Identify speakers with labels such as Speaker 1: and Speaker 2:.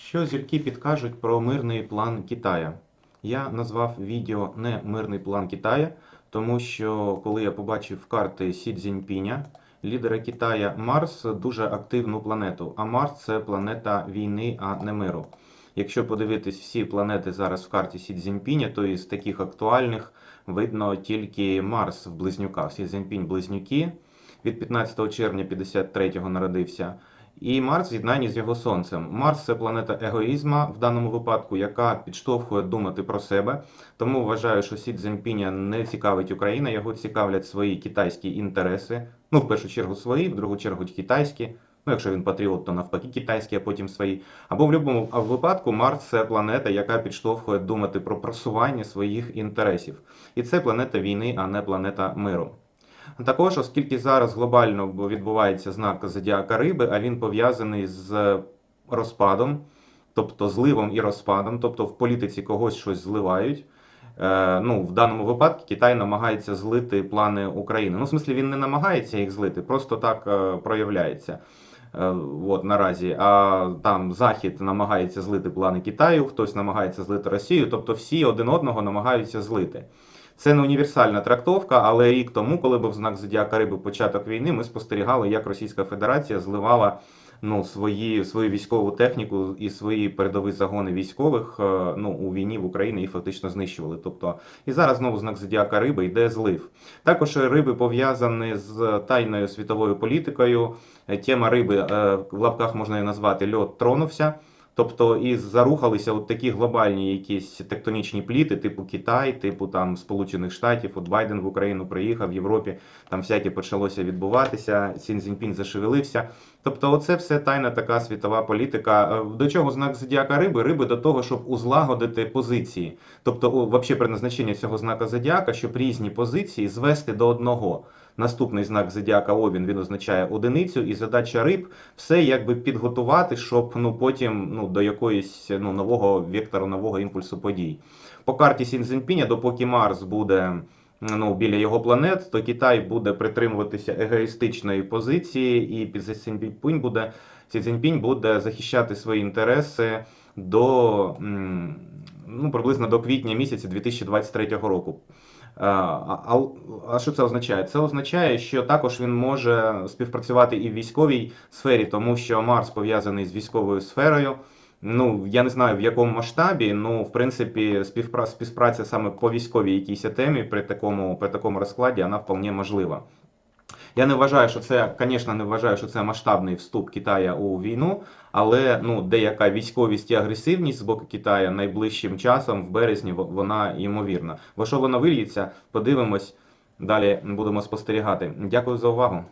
Speaker 1: Що зірки підкажуть про мирний план Китая? Я назвав відео не мирний план Китая, тому що коли я побачив карти Сі Цзіньпіня, лідера Китая, Марс дуже активну планету. А Марс це планета війни, а не миру. Якщо подивитись всі планети зараз в карті Сі Цзіньпіня, то із таких актуальних видно тільки Марс в близнюках. Сі Цзіньпінь близнюки від 15 червня 53-го народився. І Марс в з'єднанні з його сонцем. Марс це планета егоїзма в даному випадку, яка підштовхує думати про себе. Тому вважаю, що Сі Цзіньпіня не цікавить Україна, його цікавлять свої китайські інтереси. Ну, в першу чергу свої, в другу чергу китайські. Ну, якщо він патріот, то навпаки китайські, а потім свої. Або в будь-якому випадку Марс це планета, яка підштовхує думати про просування своїх інтересів. І це планета війни, а не планета миру. Також, оскільки зараз глобально відбувається знак зодіака риби, а він пов'язаний з розпадом, тобто зливом і розпадом, тобто в політиці когось щось зливають. Е, Ну, в даному випадку Китай намагається злити плани України. Ну, в смислі, він не намагається їх злити, просто так е, проявляється. Е, От наразі, а там Захід намагається злити плани Китаю, хтось намагається злити Росію, тобто всі один одного намагаються злити. Це не універсальна трактовка, але рік тому, коли був знак Зодіака Риби початок війни, ми спостерігали, як Російська Федерація зливала ну, свої, свою військову техніку і свої передові загони військових е, ну, у війні в Україні і фактично знищували. Тобто, і зараз знову знак Зодіака Риби йде злив. Також риби пов'язані з тайною світовою політикою. Тема риби е, в лапках можна її назвати льот тронувся. Тобто і зарухалися от такі глобальні якісь тектонічні пліти, типу Китай, типу там Сполучених Штатів. От Байден в Україну приїхав в Європі, там всяке почалося відбуватися. Сін Цзіньпінь зашевелився. Тобто, оце все тайна така світова політика. Е, До чого знак зодіака риби? Риби до того, щоб узлагодити позиції. Тобто, вообще предназначення цього знака зодіака, щоб різні позиції звести до одного. Наступний знак зодіака Овін він означає одиницю, і задача риб все якби підготувати, щоб ну потім ну до якоїсь ну нового вектору, нового імпульсу подій. По карті Сінзенпіня, допоки Марс буде ну біля його планет, то Китай буде притримуватися егоїстичної позиції, і під Сіньпінь буде Цзіньпінь буде захищати свої інтереси до ну приблизно до квітня місяця 2023 року. А, а, що це означає? Це означає, що також він може співпрацювати і в військовій сфері, тому що Марс пов'язаний з військовою сферою. Ну, я не знаю в якому масштабі, ну в принципі, співпра... співпраця саме по військовій якійсь темі при такому, при такому розкладі вона вполне можлива. Я не вважаю, що це, звісно, не вважаю, що це масштабний вступ Китая у війну, але ну, деяка військовість і агресивність з боку Китаю найближчим часом, в березні, вона ймовірна. Во що вона вильється, подивимось. Далі будемо спостерігати. Дякую за увагу.